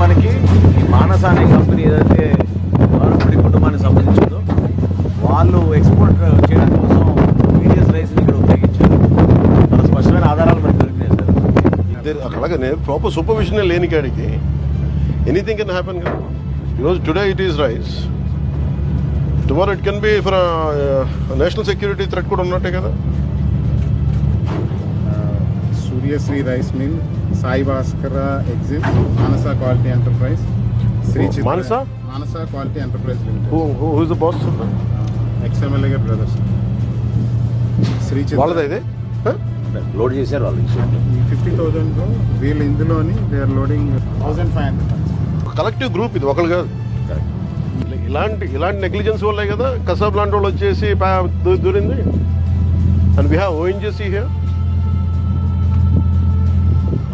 మనకి ఈ బాణస అనే కంపెనీ ఏదైతే వారపూడి కుటుంబానికి సంబంధించిందో వాళ్ళు ఎక్స్పోర్ట్ చేయడం కోసం మీడియస్ రైస్ని ఇక్కడ ఉపయోగించారు. చాలా స్పష్టమైన ఆధారాలు మనకు దొరికినాయి సార్. ఇద్దరు అలాగనే ప్రాపర్ సూపర్విజన్ లేని కాడికి ఎనీథింగ్ కెన్ హ్యాపెన్ కదా. ఈరోజు today it is rice tomorrow it can be for national security threat కూడా ఉన్నట్టే కదా. Suryasri rice mill Sai Bhaskara exit Manasa quality enterprise Shri Manasa? Manasa quality enterprise who who's the boss ex MLA గారి brothers. Shri వాళ్ళదా ఇది? Load చేశారు వాళ్ళు fifty థౌజండ్లో వీళ్ళు ఇందులోని they are loading thousand five hundred collective group ఇది ఒకళ్ళు కాదు. ఇలాంటి ఇలాంటి నెగ్లిజెన్స్ వల్లే కదా కసాబ్ లాంటి వాళ్ళు వచ్చేసి దూరింది. And we have ONGC here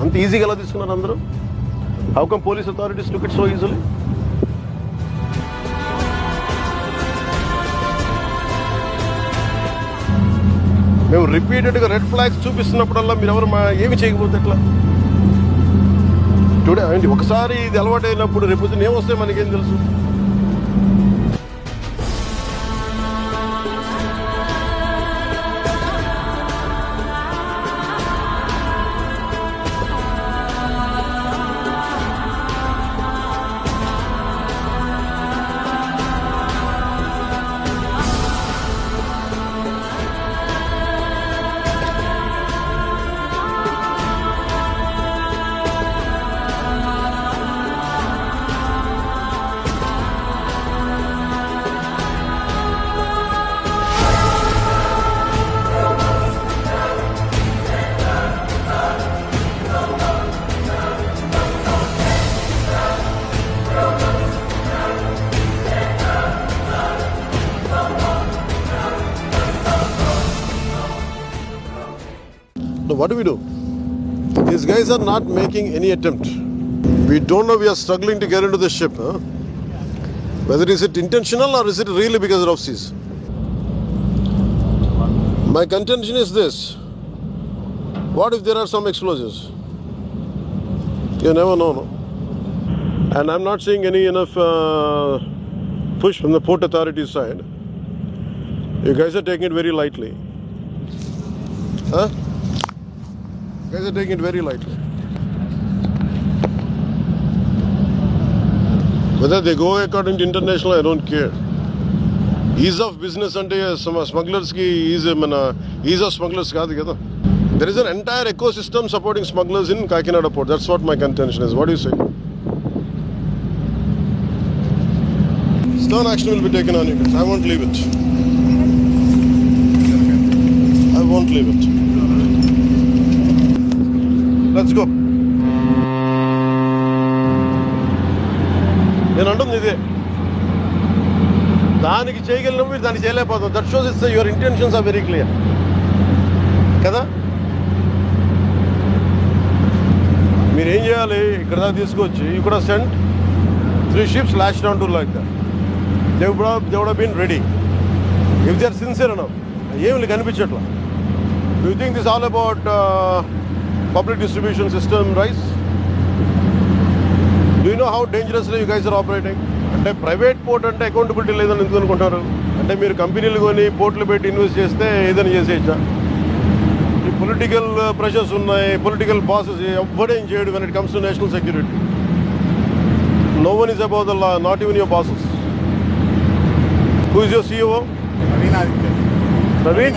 అంత ఈజీగా ఎలా తీసుకున్నారు అందరూ? How come police authorities look it so easily మేము రిపీటెడ్గా రెడ్ ఫ్లాగ్స్ చూపిస్తున్నప్పుడల్లా మీరు ఎవరు మా ఏమి చేయకపోతే ఎట్లా? టుడే ఏంటి ఒకసారి ఇది అలవాటైనప్పుడు రేపు పొద్దున్న ఏమొస్తే మనకేం తెలుసు? What do we do? These guys are not making any attempt. We don't know we are struggling to get into the ship. Huh? Whether is it intentional or is it really because of seas? My contention is this. What if there are some explosives? You never know, no? And I'm not seeing any enough uh, push from the port authority side. You guys are taking it very lightly. Huh? You guys are taking it very lightly. Whether they go according to international, I don't care. Ease of business అంటే స్మగ్లర్స్కి is మన is of smugglers కాదు కదా there is an entire ecosystem supporting smugglers in Kakinada port that's what my contention is what you say Stern action will be taken on you guys. I won't leave it. I won't leave It. Let's go. నేను అంటుంది ఇదే. దానికి చేయగలిగిన మీరు దాన్ని చేయలేకపోతాం that shows is your intentions are very clear కదా? మీరేం చేయాలి? ఇక్కడ దాకా తీసుకొచ్చి ఇక్కడ sent three ships last down to like that they would been ready if they are sincere అన్న ఏమి కనిపించట్లా you think this all about public distribution system rice you know how dangerously you guys are operating అంటే private port అంటే accountability లేదని ఎందుకు అనుకుంటారు? అంటే మీరు కంపెనీలు కొని పోర్ట్లు పెట్టి ఇన్వెస్ట్ చేస్తే ఏదైనా చేసేయచ్చా? ఈ పొలిటికల్ ప్రెషర్స్ ఉన్నాయి పొలిటికల్ బాసెస్ ఎవ్వడేం చేయడు when it comes to national security no one is about the law not even your bosses who is your CEO Praveen Aditya Praveen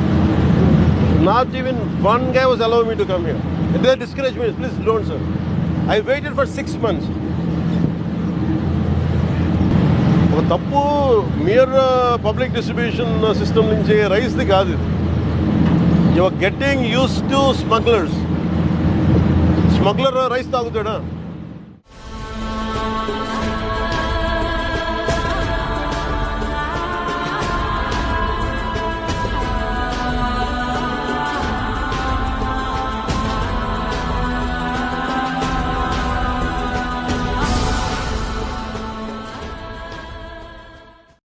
not even one guy was allow me to come here they discourage me please don't sir I waited for six months ఒక తప్పు mere public distribution system నుంచి రైస్ది కాదు ఇది. Getting use to smugglers smuggler rice తాగుతాడా?